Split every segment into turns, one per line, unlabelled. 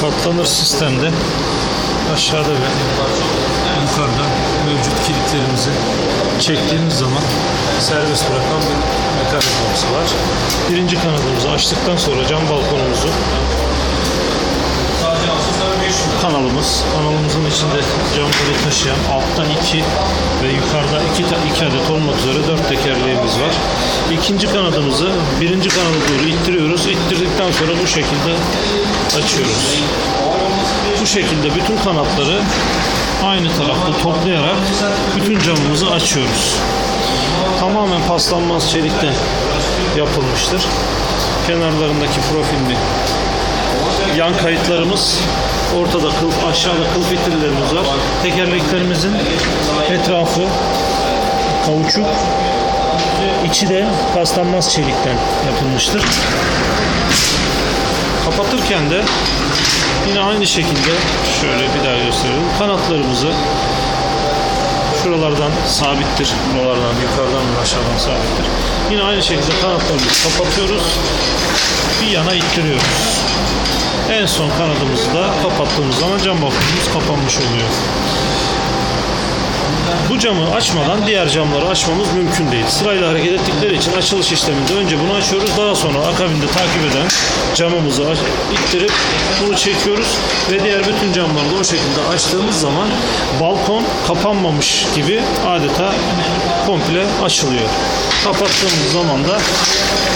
katlanır sistemde aşağıda ve yukarıda mevcut kilitlerimizi çektiğimiz zaman serbest bırakan bir mekanizması var. Birinci kanadımızı açtıktan sonra cam balkonumuzu kanalımız. Kanalımızın içinde camları taşıyan alttan iki ve yukarıda iki, iki adet olmak üzere dört tekerleğimiz var. İkinci kanadımızı birinci kanada doğru ittiriyoruz. İttirdikten sonra bu şekilde açıyoruz. Bu şekilde bütün kanatları aynı tarafta toplayarak bütün camımızı açıyoruz. Tamamen paslanmaz çelikten yapılmıştır. Kenarlarındaki profilli yan kayıtlarımız ortada kıl, aşağıda kıl fitillerimiz var. Tekerleklerimizin etrafı kauçuk içi de paslanmaz çelikten yapılmıştır. Kapatırken de yine aynı şekilde şöyle bir daha gösterelim. Kanatlarımızı şuralardan sabittir. Buralardan yukarıdan ve aşağıdan sabittir. Yine aynı şekilde kanatlarımızı kapatıyoruz. Bir yana ittiriyoruz. En son kanadımızı da kapattığımız zaman cam balkonumuz kapanmış oluyor. Camı açmadan diğer camları açmamız mümkün değil. Sırayla hareket ettikleri için açılış işleminde önce bunu açıyoruz. Daha sonra akabinde takip eden camımızı ittirip bunu çekiyoruz ve diğer bütün camları da o şekilde açtığımız zaman balkon kapanmamış gibi adeta komple açılıyor. Kapattığımız zaman da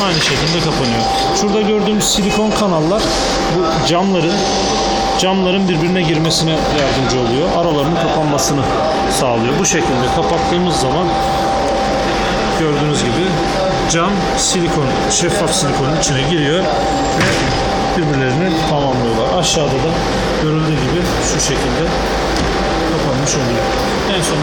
aynı şekilde kapanıyor. Şurada gördüğümüz silikon kanallar bu camların camların birbirine girmesine yardımcı oluyor. Aralarının kapanmasını sağlıyor. Bu şekilde kapattığımız zaman gördüğünüz gibi cam silikon, şeffaf silikonun içine giriyor ve birbirlerini tamamlıyorlar. Aşağıda da görüldüğü gibi şu şekilde kapanmış oluyor. En son